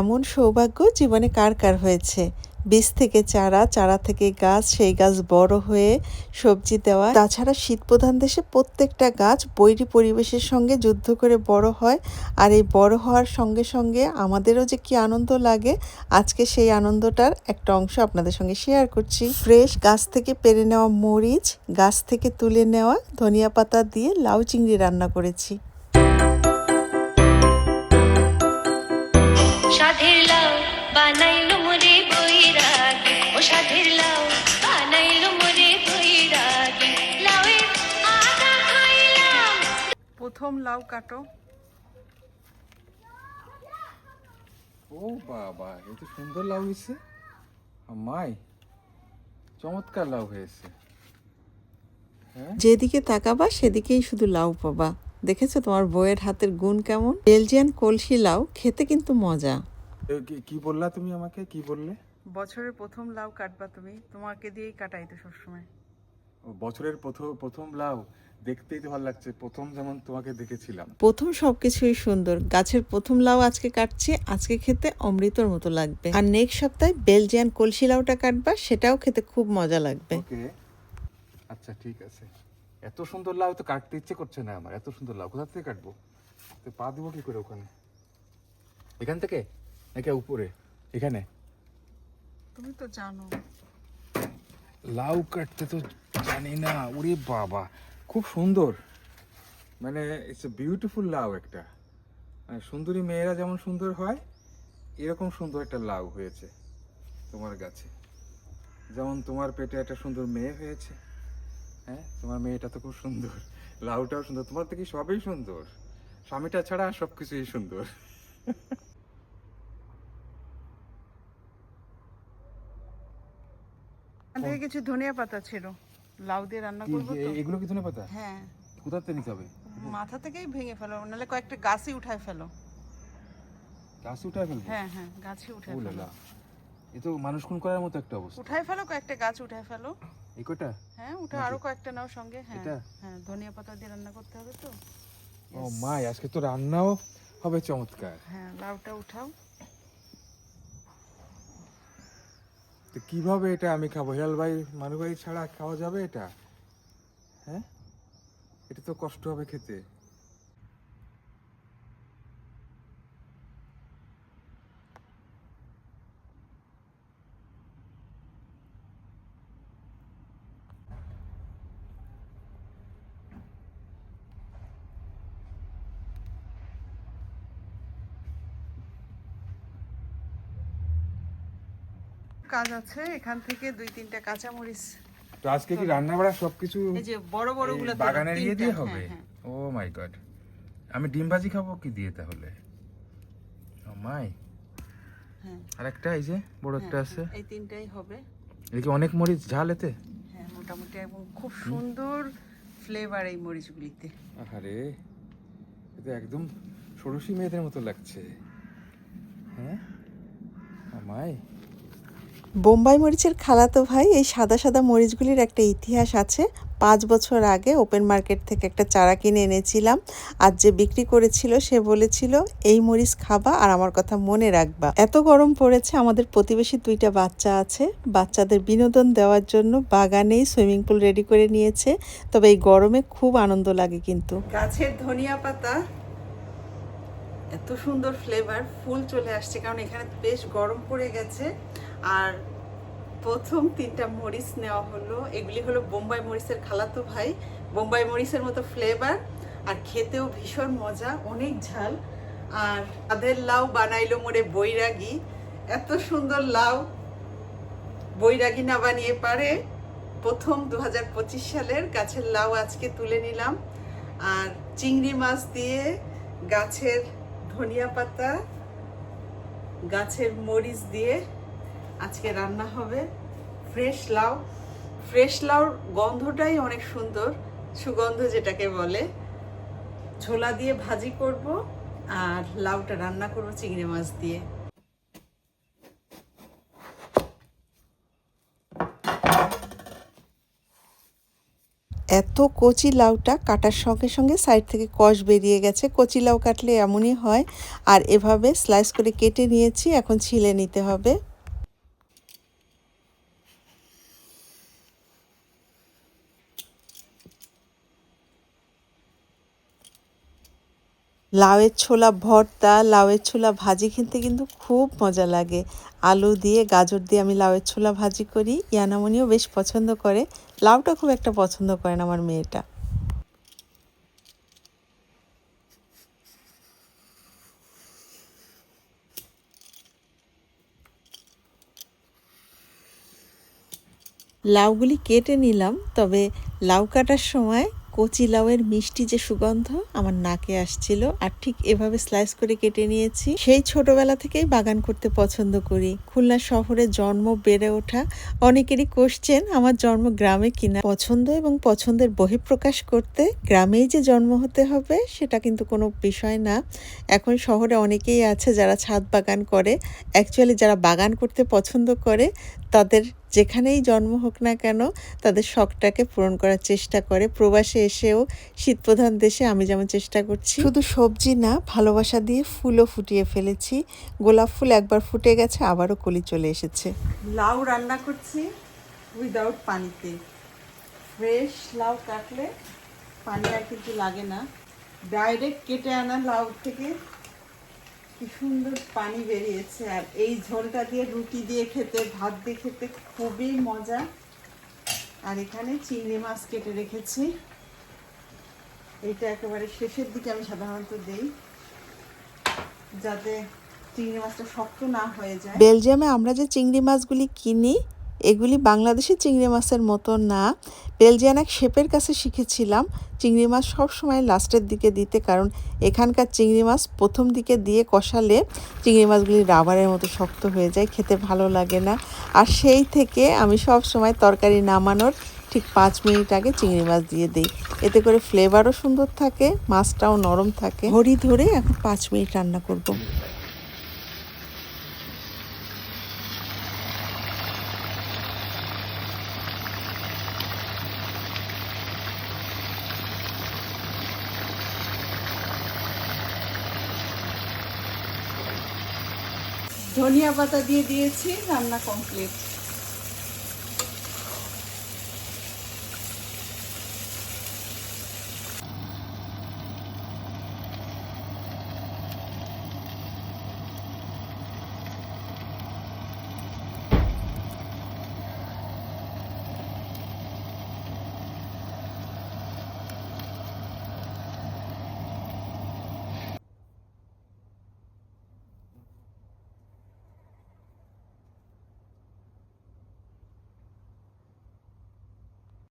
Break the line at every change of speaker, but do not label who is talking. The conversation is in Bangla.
এমন সৌভাগ্য জীবনে কার কার হয়েছে? বীজ থেকে চারা চারা থেকে গাছ, সেই গাছ বড় হয়ে সবজি দেওয়া। তাছাড়া শীত প্রধান দেশে প্রত্যেকটা গাছ বৈরী পরিবেশের সঙ্গে যুদ্ধ করে বড় হয়। আর এই বড় হওয়ার সঙ্গে সঙ্গে আমাদেরও যে কি আনন্দ লাগে, আজকে সেই আনন্দটার একটা অংশ আপনাদের সঙ্গে শেয়ার করছি। ফ্রেশ গাছ থেকে পেরে নেওয়া মরিচ, গাছ থেকে তুলে নেওয়া ধনিয়া পাতা দিয়ে লাউ চিংড়ি রান্না করেছি।
লাউ বানাইলো মোরে বৈরাগী। ও সাধের লাউ বানাইলো মোরে বৈরাগী। লাউয়ের আদা খাইলাম
প্রথম লাউ কাটো।
ও বাবা এ তো সুন্দর লাউ হয়েছে মাই চমৎকার লাউ হয়েছে। হ্যাঁ?
যেদিকে তাকাবা সেদিকেই শুধু লাউ পাবা। দেখেছ তোমার বইয়ের হাতের গুণ কেমন? বেলজিয়ান কলসি লাউ খেতে কিন্তু মজা।
কি- কি বললা তুমি আমাকে? কি বললে?
বছরের প্রথম লাউ কাটবা তুমি। তোমাকে দিয়েই কাটাই তো সবসময়।
ও, বছরের প্রথম প্রথম লাউ দেখতেই তো ভালো লাগছে। প্রথম যেমন তোমাকে দেখেছিলাম।
প্রথম সবকিছুই সুন্দর। গাছের প্রথম লাউ আজকে কাটছি। আজকে খেতে অমৃতর মতো লাগবে। আর নেক্সট সপ্তাহে বেলজিয়ান কলসি লাউটা কাটবা সেটাও খেতে খুব মজা লাগবে।
ওকে। আচ্ছা ঠিক আছে। এত সুন্দর লাউ তো কাটতে ইচ্ছে করছে না আমার। এত সুন্দর লাউ। কোথা থেকে কাটবো? তো পা দেবো কি করে ওখানে? এখান থেকে? নাকি উপরে এখানে।
তুমি তো জানো।
লাউ কাটতে তো জানি না ওরে বাবা খুব সুন্দর। মানে ইটস এ বিউটিফুল লাউ একটা। মানে সুন্দরী মেয়েরা যেমন সুন্দর হয় এরকম সুন্দর একটা লাউ হয়েছে তোমার গাছে। যেমন তোমার পেটে একটা সুন্দর মেয়ে হয়েছে হ্যাঁ? তোমার মেয়েটা তো খুব সুন্দর লাউটাও সুন্দর তোমার থেকে সবই সুন্দর। স্বামীটা ছাড়া সব কিছুই সুন্দর।
থেকে কিছু ধনিয়া পাতা ছিল। লাউ দিয়ে রান্না
কি এ- এগুলো কি ধনে পাতা?
হ্যাঁ।
কোথাতে নিতে হবে?
মাথা থেকেই ভেঙে ফেলো নাহলে কয়েকটা গাছই উঠায় ফেলো।
গাছ উঠায় ফেলব?
হ্যাঁ হ্যাঁ গাছই উঠায় ফেলো।
এ তো মানুষ খুন করার মতো একটা অবস্থা।
উঠায় ফেলো কয়েকটা গাছ উঠায় ফেলো।
এই কটা
হ্যাঁ উঠে আরও কয়েকটা নাও সঙ্গে। হ্যাঁ
এটা?
হ্যাঁ ধনিয়া পাতা দিয়ে রান্না করতে হবে তো।
ও মাই আজকে তো রান্নাও হবে চমৎকার।
হ্যাঁ লাউটা উঠাও।
তো কীভাবে এটা আমি খাব? হেলাল ভাই, মানু ভাই ছাড়া খাওয়া যাবে এটা? হ্যাঁ? এটা তো কষ্ট হবে খেতে।
কাজ আছে এখান থেকে দুই তিনটা কাঁচামরিচ।
তো আজকে কি রান্না বাড়া সবকিছু
এই যে বড় বড়গুলো
বাগানের ইয়ে দিয়ে হবে?
হ্যাঁ,
ও মাই গড। আমি ডিম ভাজি খাব কি দিয়ে তাহলে? ও মাই।
হ্যাঁ,
আর একটা এই যে বড় একটা
হ্যাঁ,
আছে।
এই তিনটাই হবে।
এদিকে অনেক মরিচ? ঝাল এতে?
হ্যাঁ মোটামুটি একদম খুব সুন্দর ফ্লেভার এই মরিচগুলিতে।
আরে এটা একদম ষোড়শী মেয়েদের মতো লাগছে। হ্যাঁ? মাই।
বোম্বাই মরিচের খালাতো ভাই, এই সাদা সাদা মরিচগুলির একটা ইতিহাস আছে। পাঁচ বছর আগে ওপেন মার্কেট থেকে একটা চারা কিনে এনেছিলাম। আর যে বিক্রি করেছিল, সে বলেছিল, এই মরিচ খাবা আর আমার কথা মনে রাখবা। এত গরম পড়েছে, আমাদের প্রতিবেশী দুইটা বাচ্চা আছে। বাচ্চাদের বিনোদন দেওয়ার জন্য বাগানেই সুইমিং পুল রেডি করে নিয়েছে। তবে এই গরমে খুব আনন্দ লাগে কিন্তু। গাছের ধনিয়া পাতা এত সুন্দর ফ্লেভার ফুল চলে আসছে কারণ এখানে বেশ গরম পড়ে গেছে। আর প্রথম তিনটা মরিচ নেওয়া হলো। এগুলি হলো বোম্বাই মরিচের খালাতো ভাই। বোম্বাই মরিচের মতো ফ্লেভার আর খেতেও ভীষণ মজা, অনেক ঝাল। আর তাদের লাউ বানাইলো মোরে বৈরাগী। এত সুন্দর লাউ বৈরাগী না বানিয়ে পারে। প্রথম দু হাজার পঁচিশ সালের গাছের লাউ আজকে তুলে নিলাম। আর চিংড়ি মাছ দিয়ে গাছের ধনিয়া পাতা, গাছের মরিচ দিয়ে আজকে রান্না হবে। ফ্রেশ লাউ। ফ্রেশ লাউর গন্ধটাই অনেক সুন্দর, সুগন্ধ যেটাকে বলে। ছোলা দিয়ে ভাজি করব আর লাউটা রান্না করব চিংড়ি মাছ দিয়ে। এত কচি লাউটা কাটার সঙ্গে সঙ্গে সাইড থেকে কষ বেরিয়ে গেছে। কচি লাউ কাটলে এমনই হয়। আর এভাবে স্লাইস করে কেটে নিয়েছি, এখন ছিলে নিতে হবে। লাউয়ের ছোলা ভর্তা, লাউয়ের ছোলা ভাজি খেতে কিন্তু খুব মজা লাগে। আলু দিয়ে, গাজর দিয়ে আমি লাউয়ের ছোলা ভাজি করি। ইয়ানামনিও বেশ পছন্দ করে। লাউটা খুব একটা পছন্দ করেন আমার মেয়েটা। লাউগুলি কেটে নিলাম, তবে লাউ কাটার সময় কচি লাউয়ের মিষ্টি যে সুগন্ধ আমার নাকে আসছিল আর ঠিক এভাবে স্লাইস করে কেটে নিয়েছি, সেই ছোটবেলা থেকেই বাগান করতে পছন্দ করি। খুলনা শহরে জন্ম বেড়ে ওঠা অনেকেরই কোশ্চেন আমার জন্ম গ্রামে কিনা? পছন্দ এবং পছন্দের বহিঃপ্রকাশ করতে গ্রামেই যে জন্ম হতে হবে, সেটা কিন্তু কোনো বিষয় না। এখন শহরে অনেকেই আছে যারা ছাদ বাগান করে। অ্যাকচুয়ালি যারা বাগান করতে পছন্দ করে তাদের যেখানেই জন্ম হোক না কেন তাদের শখটাকে পূরণ করার চেষ্টা করে। প্রবাসে এসেও শীতপ্রধান দেশে আমি যেমন চেষ্টা করছি। শুধু সবজি না ভালোবাসা দিয়ে ফুলও ফুটিয়ে ফেলেছি। গোলাপ ফুল একবার ফুটে গেছে আবারও কলি চলে এসেছে। লাউ রান্না করছি উইদাউট পানিতে ফ্রেশ লাউ কাটলে পানি আর কিন্তু লাগে না। ডাইরেক্ট কেটে আনা লাউ থেকে কি সুন্দর পানি বেরিয়েছে। আর এই ঝোলটা দিয়ে রুটি দিয়ে খেতে, ভাত দিয়ে খেতে খুবই মজা। আর এখানে চিংড়ি মাছ কেটে রেখেছি। এটা একেবারে শেষের দিকে আমি সাধারণত দেই, যাতে চিংড়ি মাছটা শক্ত না হয়ে যায়। বেলজিয়ামে আমরা যে চিংড়ি মাছগুলি কিনি এগুলি বাংলাদেশের চিংড়ি মাছের মতো না। বেলজিয়ান এক শেপের কাছে শিখেছিলাম, চিংড়ি মাছ সবসময় লাস্টের দিকে দিতে কারণ এখানকার চিংড়ি মাছ প্রথম দিকে দিয়ে কষালে চিংড়ি মাছগুলি রাবারের মতো শক্ত হয়ে যায়, খেতে ভালো লাগে না। আর সেই থেকে আমি সব সময় তরকারি নামানোর ঠিক পাঁচ মিনিট আগে চিংড়ি মাছ দিয়ে দিই। এতে করে ফ্লেভারও সুন্দর থাকে, মাছটাও নরম থাকে। ঘড়ি ধরে এখন পাঁচ মিনিট রান্না করব। ধনিয়া পাতা দিয়ে দিয়েছি রান্না কমপ্লিট